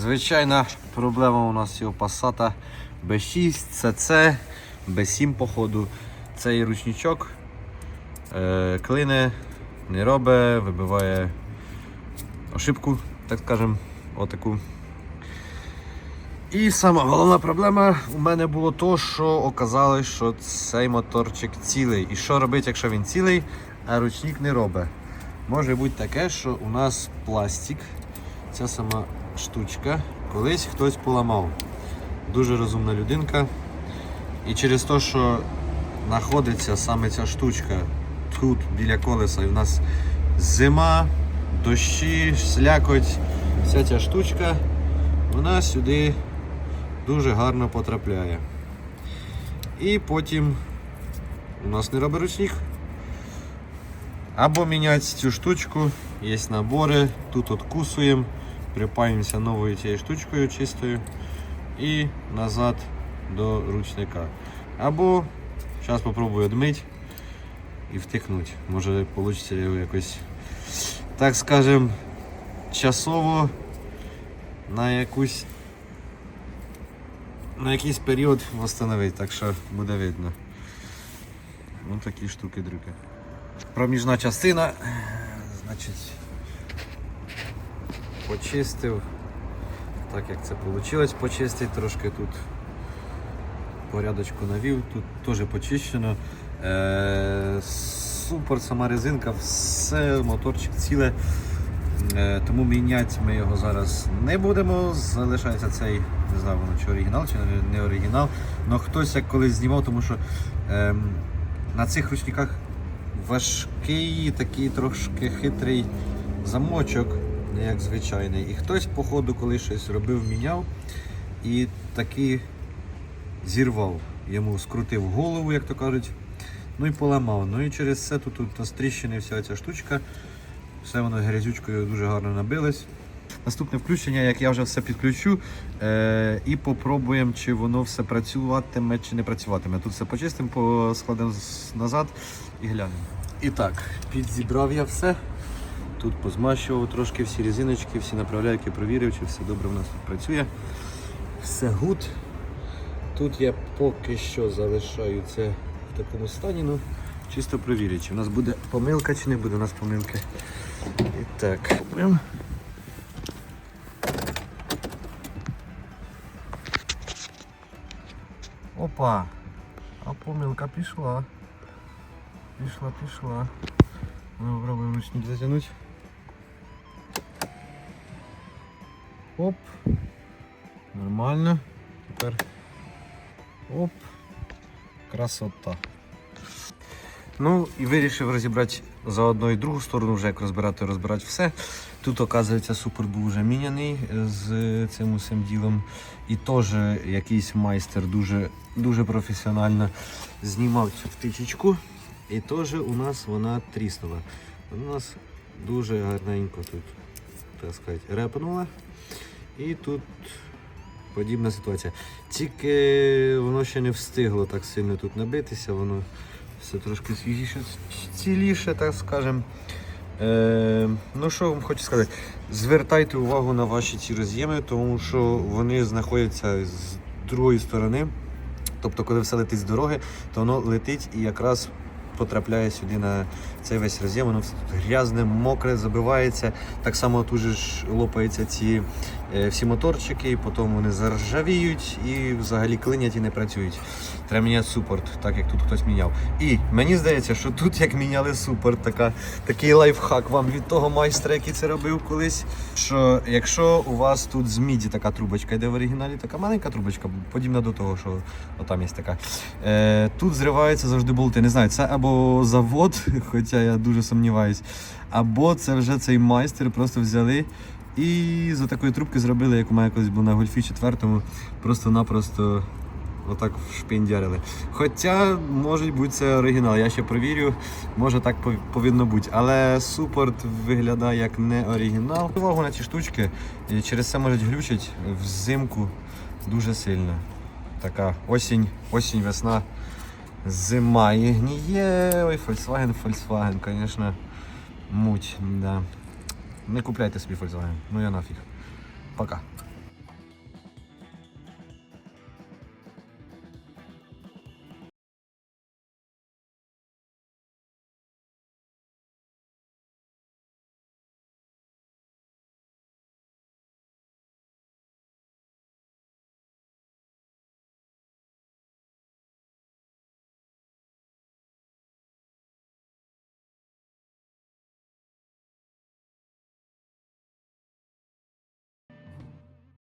Звичайна проблема у нас цього Passat B6, CC, B7 походу. Цей ручничок е, клине, не робить, вибиває ошибку, так скажем, отаку. І сама головна проблема у мене було то, що оказалось, що цей моторчик цілий. І що робити, якщо він цілий, а ручник не робить? Може бути таке, що у нас пластик, ця сама штучка, колись хтось поламав. Дуже розумна людинка. І через те, що знаходиться саме ця штучка тут біля колеса, і в нас зима, дощі, слякоть, вся ця штучка, вона сюди дуже гарно потрапляє. І потім у нас не робить ручник. Або міняти цю штучку, є набори, тут откусуємо, припаємося новою цією штучкою чистою і назад до ручника. Або зараз спробую відмити і втикнути. Може вийде його якось, так скажем, часово на якусь на якийсь період встановити, так що буде видно. Ось такі штуки-дрюки. Проміжна частина, значить, почистив, так як це вийшло почистити, трошки тут порядочку навів, тут теж почищено. Е, супер сама резинка, все, моторчик ціле. Е, тому міняти ми його зараз не будемо. Залишається цей, не знаю, воно чи оригінал, чи не- оригінал. але хтось як колись знімав, тому що ем, на цих ручниках важкий, такий трошки хитрий замочок, не як звичайний. І хтось, походу, коли щось робив, міняв і таки зірвав. Йому скрутив голову, як то кажуть, ну і поламав. Ну і через це тут, тут настріщена вся ця штучка. Все воно грязючкою дуже гарно набилось. Наступне включення, як я вже все підключу, е- і попробуємо, чи воно все працюватиме, чи не працюватиме. Тут все почистимо, поскладемо назад і глянемо. І так, підзібрав я все. Тут позмащував трошки всі резиночки, всі направляйки провірив, чи все добре в нас тут працює. Все гуд. Тут я поки що залишаю це в такому стані, ну чисто провірю, чи в нас буде помилка, чи не буде у нас помилки. І так. Опа! А помилка пішла. Пішла, пішла. Ну, пробуємо ручник затягнути. Оп. Нормально. Тепер. Оп. Красота. Ну і вирішив розібрати заодно і другу сторону, вже як розбирати, розбирати все. Тут, оказується, супер був вже міняний е, з цим усім ділом. І теж якийсь майстер дуже, дуже професіонально знімав цю втичечку. І теж у нас вона тріснула. У нас дуже гарненько тут, так сказати, репнула. І тут подібна ситуація. Тільки воно ще не встигло так сильно тут набитися, воно все трошки свіжіше, ціліше, так скажемо. Е, ну що вам хочу сказати, звертайте увагу на ваші ці роз'єми, тому що вони знаходяться з другої сторони. Тобто, коли все летить з дороги, то воно летить і якраз потрапляє сюди на цей весь роз'єм, воно все тут грязне, мокре, забивається. Так само тут же ж лопаються ці е, всі моторчики, потім вони заржавіють і взагалі клинять і не працюють. Треба міняти супорт, так як тут хтось міняв. І мені здається, що тут як міняли супорт, така, такий лайфхак вам від того майстра, який це робив колись. Що якщо у вас тут з міді така трубочка йде в оригіналі, така маленька трубочка, подібна до того, що отам є така. Е, тут зриваються завжди болти. Не знаю, це або завод, хоча я дуже сумніваюсь, або це вже цей майстер просто взяли. І з такої трубки зробили, як у мене колись був на гольфі четвертому, просто-напросто отак вшпіндярили. Хоча, може бути, це оригінал, я ще провірю, може так повинно бути. Але супорт виглядає як не оригінал. Увагу на ці штучки, і через це можуть глючити взимку дуже сильно. Така осінь, осінь, весна, зима і гніє. Ой, Volkswagen, Volkswagen, звісно, муть. Да. Не купляйте собі Volkswagen. Ну я нафіг. Пока.